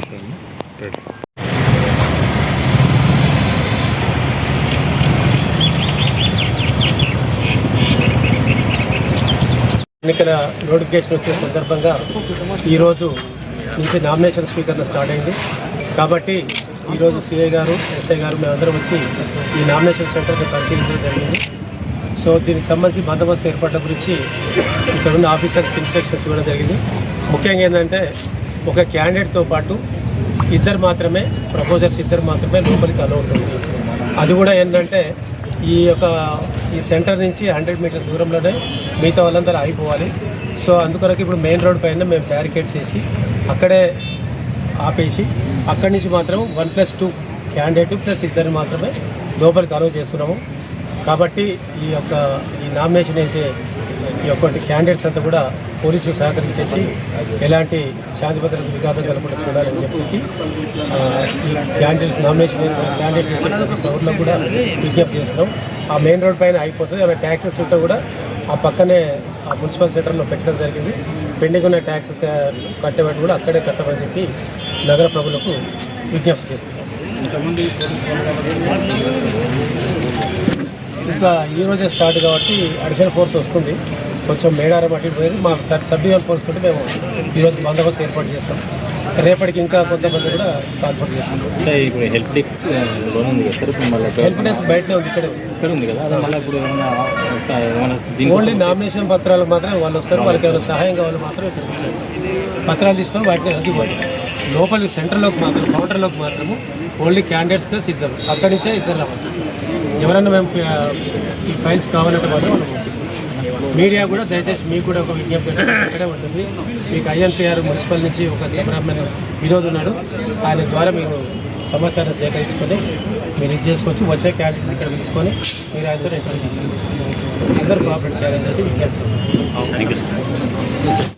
విషయాన్ని ఎన్నికల నోటిఫికేషన్ వచ్చే సందర్భంగా ఈరోజు నుంచి నామినేషన్ స్వీకరణ స్టార్ట్ అయింది. కాబట్టి ఈరోజు సిఐ గారు ఎస్ఐ గారు మేమందరం వచ్చి ఈ నామినేషన్ సెంటర్ని పరిశీలించడం జరిగింది. సో దీనికి సంబంధించి బందోబస్తు ఏర్పాట్ల గురించి ఇక్కడ ఉన్న ఆఫీసర్స్కి ఇన్స్ట్రక్షన్స్ ఇవ్వడం జరిగింది. ముఖ్యంగా ఏంటంటే ఒక క్యాండిడేట్తో పాటు ఇద్దరు మాత్రమే ప్రపోజర్స్ ఇద్దరు మాత్రమే లోపలికి అలో ఉంటుంది. అది కూడా ఏంటంటే ఈ యొక్క ఈ సెంటర్ నుంచి హండ్రెడ్ మీటర్స్ దూరంలోనే మిగతా వాళ్ళందరూ ఆగిపోవాలి. సో అందుకొరకు ఇప్పుడు మెయిన్ రోడ్ పైన మేము బ్యారికేడ్స్ వేసి అక్కడే ఆపేసి అక్కడి నుంచి మాత్రం one plus two candidate plus ఇద్దరిని మాత్రమే లోపలికి అలౌ చేస్తున్నాము. కాబట్టి ఈ యొక్క ఈ నామినేషన్ వేసే ఈ యొక్క క్యాండిడేట్స్ అంతా కూడా పోలీసులు సహకరించేసి ఎలాంటి శాంతి భద్రత విఘాతం కలగకుండా చూడాలని చెప్పేసి ఈ క్యాండిడేట్స్ నామినేషన్ క్యాండిడేట్స్ వేసే పౌరులకు కూడా విజ్ఞప్తి చేస్తున్నాం. ఆ మెయిన్ రోడ్ పైన అయిపోతుంది. అలా ట్యాక్సెస్ ఉంటే కూడా ఆ పక్కనే ఆ మున్సిపల్ సెంటర్లో పెట్టడం జరిగింది. పెండింగ్ ఉన్న ట్యాక్స్ కట్టేవాటి కూడా అక్కడే కట్టమని చెప్పి నగర ప్రభులకు విజ్ఞప్తి చేస్తున్నాం. ఈరోజే స్టార్ట్ కాబట్టి అడిషనల్ ఫోర్స్ వస్తుంది. కొంచెం మేడారం అటు పోయింది. మా సబ్ డివిజన్ ఫోర్స్ తోటి మేము ఈరోజు బందోబస్తు ఏర్పాటు చేస్తాం. రేపటికి ఇంకా కొంతమంది కూడా ట్రాన్స్ఫర్ చేసుకుంటాం ఇప్పుడు హెల్ప్ డెస్క్ హెల్ప్ డెస్క్ బయటనే ఉంది ఇక్కడ. ఇక్కడ ఉంది కదా? ఓన్లీ నామినేషన్ పత్రాలకు మాత్రమే వాళ్ళు వస్తారు. వాళ్ళకి ఏమైనా సహాయం కావాలి మాత్రం వచ్చారు. పత్రాలు తీసుకొని వాటిని పోతారు లోపలి సెంటర్లోకి మాత్రం కౌంటర్లోకి మాత్రము ఓన్లీ క్యాండిడేట్స్ ప్లస్ ఇద్దరు. అక్కడి నుంచే ఇద్దరు రావచ్చు ఎవరైనా మేము ఈ ఫైల్స్ కావాలంటే మాత్రం మనం పంపిస్తాం. మీడియా కూడా దయచేసి మీకు కూడా ఒక విజ్ఞప్తి ఇక్కడే ఉంటుంది. మీకు ఐఎన్పిఆర్ మున్సిపల్ నుంచి ఒక కెమెరామెన్ వినోద్ ఉన్నాడు. ఆయన ద్వారా మీరు సమాచారం సేకరించుకొని మీరు ఇది చేసుకోవచ్చు. వచ్చే క్యాండిడేట్స్ ఇక్కడ తీసుకొని మీరు ఆయనతో ఇంటర్వ్యూ తీసుకోవచ్చు అందరూ కోఆపరేట్ చేయాలని చెప్పి విజ్ఞప్తి